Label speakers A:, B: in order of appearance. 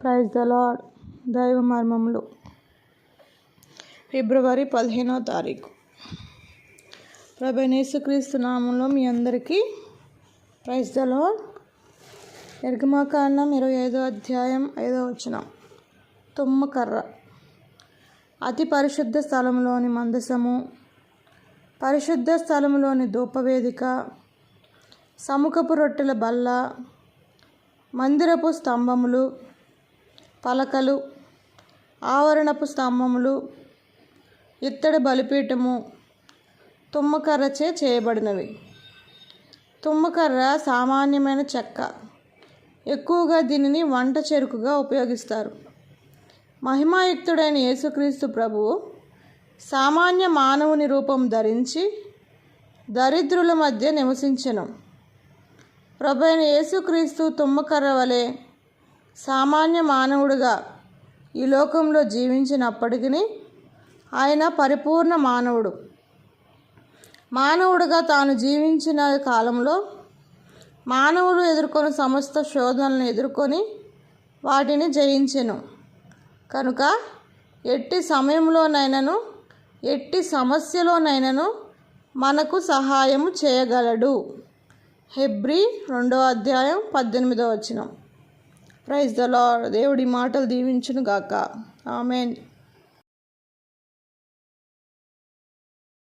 A: Praise the lord దైవ మర్మములు. ఫిబ్రవరి పదిహేనో తారీఖు. ప్రభనేసుక్రీస్తు నామంలో మీ అందరికీ ప్రైజ్ ద లాడ్ ఎరగమాకాండం ఇరవై ఐదో అధ్యాయం ఐదో వచనం. తుమ్మకర్ర అతి పరిశుద్ధ స్థలంలోని మందసము పరిశుద్ధ స్థలంలోని ధూపవేదిక సముఖపు రొట్టెల బల్ల మందిరపు స్తంభములు పలకలు ఆవరణపు స్తంభములు ఇత్తడి బలిపీఠము తుమ్మకర్రచే చేయబడినవి. తుమ్మకర్ర సామాన్యమైన చెక్క. ఎక్కువగా దీనిని వంట చెరుకుగా ఉపయోగిస్తారు. మహిమాయుక్తుడైన యేసుక్రీస్తు ప్రభువు సామాన్య మానవుని రూపం ధరించి దరిద్రుల మధ్య నివసించను. ప్రభు అయిన యేసుక్రీస్తు తుమ్మకర్ర వలె సామాన్య మానవుడిగా ఈ లోకంలో జీవించినప్పటికీ ఆయన పరిపూర్ణ మానవుడు. మానవుడిగా తాను జీవించిన కాలంలో మానవుడు ఎదుర్కొని సమస్త శోధనలను ఎదుర్కొని వాటిని జయించెను. కనుక ఎట్టి సమయంలోనైనాను ఎట్టి సమస్యలోనైనాను మనకు సహాయము చేయగలడు. హెబ్రి రెండో అధ్యాయం పద్దెనిమిదో వచనం. Praise the lord. దేవుడి మాటలు దీవించును గాక ఆమెన్.